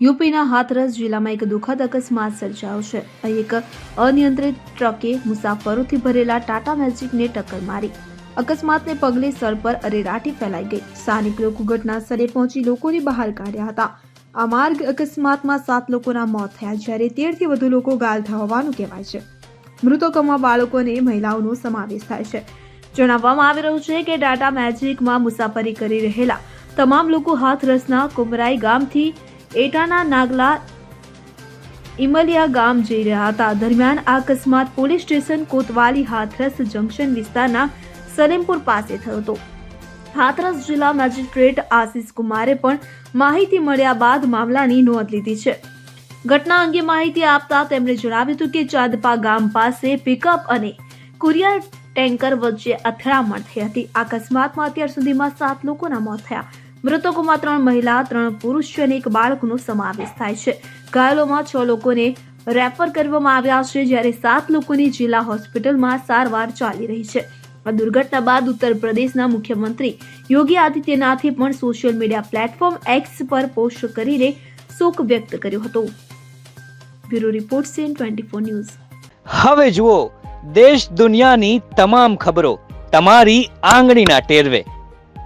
યુપીના હાથરસ જિલ્લામાં એક દુઃખદ અકસ્માત સર્જાયો છે. એક અનિયંત્રિત ટ્રકે મુસાફરોથી ભરેલા ટાટા મેજિકને ટક્કર મારી. અકસ્માતને પગલે સ્થળ પર અરેરાટી ફેલાઈ ગઈ. સ્થાનિક લોકો ઘટના સ્થળે પહોંચી લોકોને બહાર કાઢ્યા હતા. આ માર્ગ અકસ્માતમાં સાત લોકોના મોત થયા, જ્યારે તેરથી વધુ લોકો થયા હોવાનું કહેવાય છે. મૃતકોમાં બાળકો અને મહિલાઓનો સમાવેશ થાય છે. જણાવવામાં આવી રહ્યું છે કે ટાટા મેજિકમાં મુસાફરી કરી રહેલા તમામ લોકો હાથરસના કુમરાઈ ગામથી એટાના નાગલા ઇમલિયા ગામ જઈ રહ્યા હતા. દરમિયાન આ અકસ્માત police station Kotwali Hathras junction વિસ્તારના સલેમપુર પાસે થયો હતો. હાથરસ જિલ્લા મેજિસ્ટ્રેટ આશિષ કુમારે પણ માહિતી મળ્યા બાદ મામલાની નોંધ લીધી છે. ઘટના અંગે માહિતી આપતા તેમણે જણાવ્યું હતું કે ચાંદપા ગામ પાસે પિકઅપ અને કુરિયર ટેન્કર વચ્ચે અથડામણ થઈ હતી. અકસ્માતમાં અત્યાર સુધીમાં સાત લોકોના મોત થયા. મૃતકોમાં ત્રણ મહિલા, ત્રણ પુરુષ અને એક બાળકનો સમાવેશ થાય છે. ઘાયલોમાં છ લોકોને રેફર કરવામાં આવ્યા છે, જ્યારે સાત લોકોની જિલ્લા હોસ્પિટલમાં સારવાર ચાલી રહી છે. આ દુર્ઘટના બાદ ઉત્તર પ્રદેશના મુખ્યમંત્રી યોગી આદિત્યનાથે પણ સોશિયલ મીડિયા પ્લેટફોર્મ એક્સ પર પોસ્ટ કરીને શોક વ્યક્ત કર્યો હતો. Bureau report CN twenty news. હવે જુઓ, દેશ દુનિયાની તમામ ખબરો તમારી આંગળીના ટેરવે.